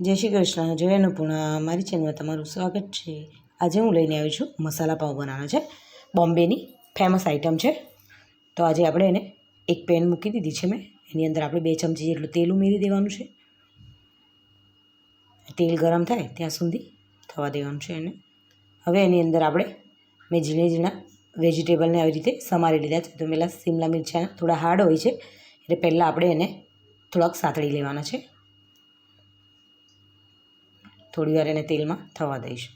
જય શ્રી કૃષ્ણ. જય અન્નપૂર્ણા. મારી ચેનલમાં તમારું સ્વાગત છે. આજે હું લઈને આવી છું મસાલા પાઉં બનાવવાનો છે. બોમ્બેની ફેમસ આઇટમ છે. તો આજે આપણે એને એક પેન મૂકી દીધી છે મેં. એની અંદર આપણે બે ચમચી જેટલું તેલ ઉમેરી દેવાનું છે. તેલ ગરમ થાય ત્યાં સુધી થવા દેવાનું છે એને. હવે એની અંદર આપણે મેં ઝીણા ઝીણા વેજીટેબલને આવી રીતે સમારી લીધા છે. તો પહેલાં શિમલા મિરચાં થોડા હાર્ડ હોય છે. એટલે પહેલાં આપણે એને થોડાક સાતળી લેવાના છે. થોડી વાર એને તેલમાં થવા દઈશું.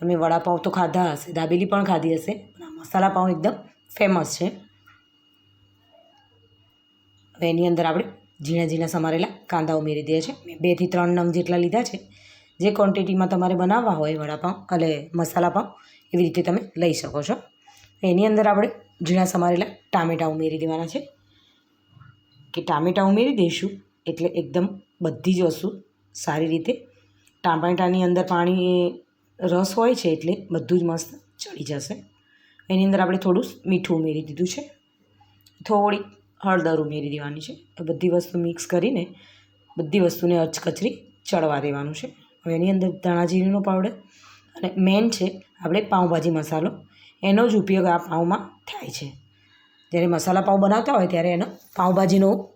તમે વડાપાઉં તો ખાધા હશે, દાબેલી પણ ખાધી હશે, પણ આ મસાલા પાઉં એકદમ ફેમસ છે. હવે એની અંદર આપણે ઝીણા ઝીણા સમારેલા કાંદા ઉમેરી દઈએ છીએ. મેં બેથી ત્રણ નંગ જેટલા લીધા છે. જે ક્વોન્ટિટીમાં તમારે બનાવવા હોય વડાપાઉં એટલે મસાલા પાઉં, એવી રીતે તમે લઈ શકો છો. એની અંદર આપણે ઝીણા સમારેલા ટામેટાં ઉમેરી દેવાના છે. કે ટામેટાં ઉમેરી દઈશું એટલે એકદમ બધી જ વસ્તુ સારી રીતે. ટામેટાની અંદર પાણી રસ હોય છે એટલે બધું જ મસ્ત ચડી જશે. એની અંદર આપણે થોડું મીઠું ઉમેરી દીધું છે. થોડીક હળદર ઉમેરી દેવાની છે. એ બધી વસ્તુ મિક્સ કરીને બધી વસ્તુને અચકચરી ચડવા દેવાનું છે. હવે એની અંદર ધાણા જીરીનો પાવડર અને મેન છે આપણે પાઉંભાજી મસાલો. એનો જ ઉપયોગ આ પાઉંમાં થાય છે. જ્યારે મસાલા પાઉં બનાવતા હોય ત્યારે એનો પાઉંભાજીનો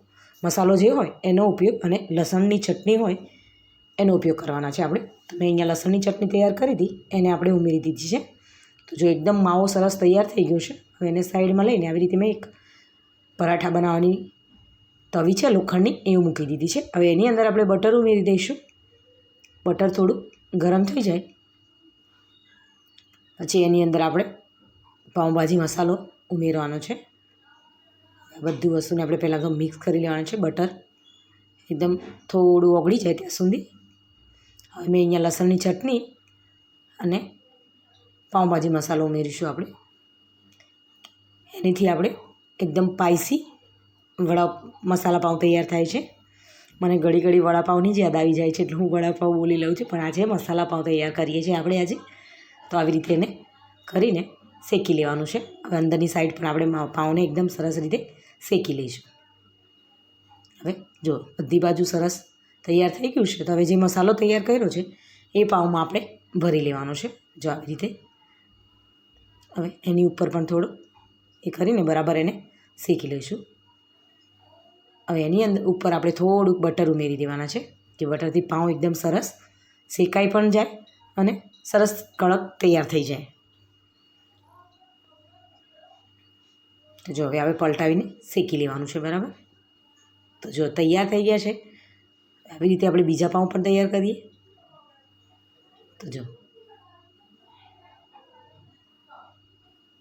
મસાલો જે હોય એનો ઉપયોગ અને લસણની ચટણી હોય એનો ઉપયોગ કરવાના છે આપણે. મેં અહીંયા લસણની ચટણી તૈયાર કરી હતી એને આપણે ઉમેરી દીધી છે. તો જો એકદમ માવો સરસ તૈયાર થઈ ગયો છે, હવે એને સાઈડમાં લઈને આવી રીતે મેં એક પરાઠા બનાવવાની તવી છે, લોખંડની એ મૂકી દીધી છે. હવે એની અંદર આપણે બટર ઉમેરી દઈશું. બટર થોડું ગરમ થઈ જાય. પછી એની અંદર આપણે પાઉંભાજી મસાલો ઉમેરવાનો છે. બધી વસ્તુને આપણે પહેલાં તો મિક્સ કરી લેવાનું છે, બટર. એકદમ થોડું ઓગળી જાય ત્યાં સુધી. હવે મેં અહીંયા લસણની ચટણી અને પાઉંભાજી મસાલો ઉમેરીશું આપણે. એનીથી આપણે એકદમ સ્પાઈસી વડા મસાલા પાઉં તૈયાર થાય છે. મને ઘડી ઘડી વડાપાઉંની જ યાદ આવી જાય છે એટલે હું વડાપાઉં બોલી લઉં છું, પણ આજે મસાલા પાઉં તૈયાર કરીએ છીએ આપણે આજે. તો આવી રીતે એને કરીને શેકી લેવાનું છે. હવે અંદરની સાઈડ પણ આપણે પાઉંને એકદમ સરસ રીતે શેકી લઈશું. હવે જો બધી બાજુ સરસ તૈયાર થઈ ગયું છે, તો હવે જે મસાલો તૈયાર કર્યો છે, એ પાઉંમાં આપણે ભરી લેવાનો છે, જો આવી રીતે. હવે એની ઉપર પણ થોડું એ કરીને બરાબર એને શેકી લઈશું. હવે એની અંદર ઉપર આપણે થોડુંક બટર ઉમેરી દેવાના છે, કે બટરથી પાઉં એકદમ સરસ શેકાઈ પણ જાય અને સરસ કડક તૈયાર થઈ જાય. તો જો હવે આપણે પલટાવીને શેકી લેવાનું છે, બરાબર? તો જો તૈયાર થઈ ગયા છે. આવી રીતે આપણે બીજા પાઉં પણ તૈયાર કરીએ. તો જો.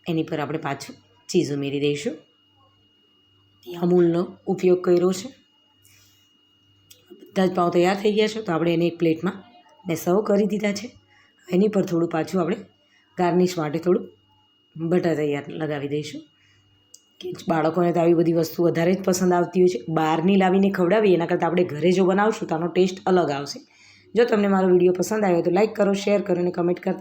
એની પર આપણે પાછું ચીઝ ઉમેરી દઈશું. અમૂલનો ઉપયોગ કર્યો છે. બધા જ પાઉં તૈયાર થઈ ગયા છે, તો આપણે એને એક પ્લેટમાં મેં સર્વ કરી દીધા છે. એની પર થોડું પાછું આપણે ગાર્નિશ માટે થોડું બટર તૈયાર લગાવી દઈશું. કે બાળકોને તો આવી બધી વસ્તુ વધારે જ પસંદ આવતી હોય છે. બહારની લાવીને ખવડાવીએ એના કરતાં આપણે ઘરે જો બનાવશું તો આનો ટેસ્ટ અલગ આવશે. જો તમને મારો વીડિયો પસંદ આવ્યો તો લાઇક કરો, શેર કરો અને કમેન્ટ કરતા